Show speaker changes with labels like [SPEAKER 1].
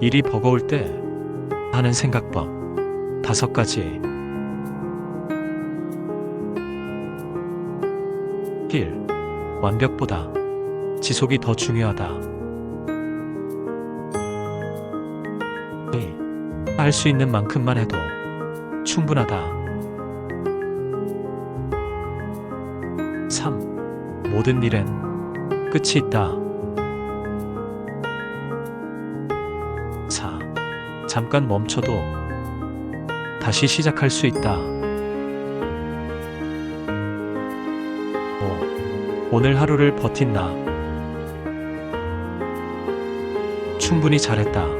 [SPEAKER 1] 일이 버거울 때 하는 생각법 다섯 가지 1. 완벽보다 지속이 더 중요하다. 2. 할 수 있는 만큼만 해도 충분하다. 3. 모든 일엔 끝이 있다. 잠깐 멈춰도 다시 시작할 수 있다. 5. 오늘 하루를 버틴 나. 충분히 잘했다.